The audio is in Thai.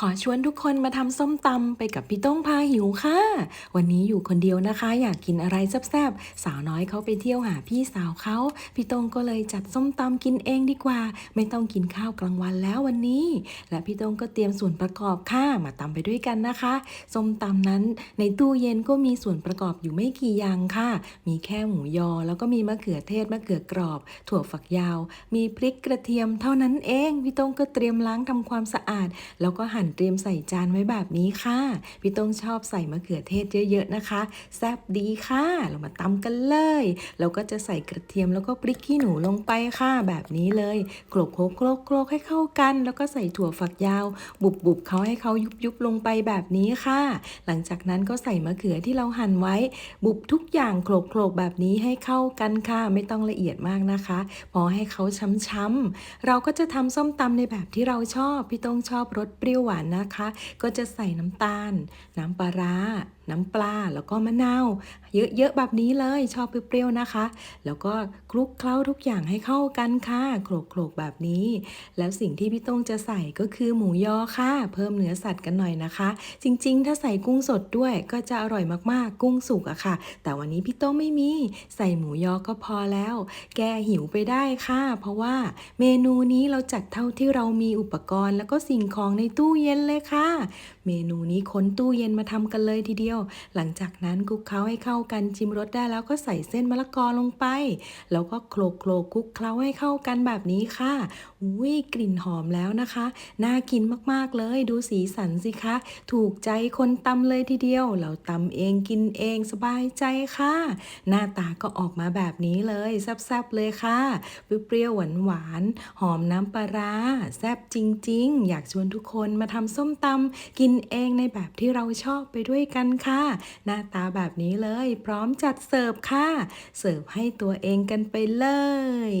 ขอชวนทุกคนมาทำส้มตำไปกับพี่ต้องพาหิวค่ะ วันนี้อยู่คนเดียวนะคะ อยากกินอะไรแซ่บๆ สาวน้อยเขาไปเที่ยวหาพี่สาวเขาพี่ต้องก็เลยจัดส้มตำกินเองดีกว่า ไม่ต้องกินข้าวกลางวันแล้ววันนี้ และพี่ต้องก็เตรียมส่วนประกอบค่ะมาตำไปด้วยกันนะคะ ส้มตำนั้นในตู้เย็นก็มีส่วนประกอบอยู่ไม่กี่อย่างค่ะ มีแค่หมูยอ แล้วก็มีมะเขือเทศมะเขือกรอบ ถั่วฝักยาว มีพริกกระเทียมเท่านั้นเองพี่ต้องก็เตรียมล้างทำความสะอาด แล้วก็หั่นเตรียมใส่จานไว้แบบนี้ค่ะ พี่ต้งชอบใส่มะเขือเทศเยอะๆนะคะ แซ่บดีค่ะ เรามาตำกันเลยแล้วก็จะใส่กระเทียมแล้วก็พริกขี้หนูลงไปค่ะ แบบนี้เลยโขลกโคลกโคลกให้เข้ากัน แล้วก็ใส่ถั่วฝักยาว บุบบุบเขาให้เขายุบยุบลงไปแบบนี้ค่ะ หลังจากนั้นก็ใส่มะเขือที่เราหั่นไว้ บุบทุกอย่างโขลกโขลกแบบนี้ให้เข้ากันค่ะ ไม่ต้องละเอียดมากนะคะ พอให้เขาช้ำๆเราก็จะทำส้มตำในแบบที่เราชอบ พี่ต้งชอบรสเปรี้ยวหวานนะคะ ก็จะใส่น้ำตาล น้ำปลาร้า น้ำปลาแล้วก็มะนาวเยอะๆแบบนี้เลยชอบเปรี้ยวๆนะคะ แล้วก็คลุกเคล้าทุกอย่างให้เข้ากันค่ะโขลกๆแบบนี้ แล้วสิ่งที่พี่ต้องจะใส่ก็คือหมูยอค่ะ เพิ่มเนื้อสัตว์กันหน่อยนะคะ จริงๆ ถ้าใส่กุ้งสดด้วยก็จะอร่อยมากๆ กุ้งสุกอะค่ะ แต่วันนี้พี่ต้งไม่มีใส่หมูยอก็พอแล้ว แกหิวไปได้ค่ะ เพราะว่าเมนูนี้เราจัดเท่าที่เรามีอุปกรณ์ แล้วก็สิ่งของในตู้เย็นเลยค่ะ เมนูนี้ค้นตู้เย็นมาทำกันเลยทีเดียวหลังจากนั้นคลุกเคล้าให้เข้ากันชิมรสได้แล้วก็ใส่เส้นมะละกอลงไป แล้วก็โขลกโขลกคลุกเคล้าให้เข้ากันแบบนี้ค่ะอุ้ยกลิ่นหอมแล้วนะคะ น่ากินมากๆเลย ดูสีสันสิคะ ถูกใจคนตำเลยทีเดียว เราตำเองกินเองสบายใจค่ะ หน้าตาก็ออกมาแบบนี้เลยแซ่บๆเลยค่ะ เปรี้ยวๆหวานๆหอมน้ำปลาร้าแซ่บจริง ๆ อยากชวนทุกคนมาทำส้มตำกินเองในแบบที่เราชอบไปด้วยกันค่ะ หน้าตาแบบนี้เลย พร้อมจัดเสิร์ฟค่ะ เสิร์ฟให้ตัวเองกันไปเลย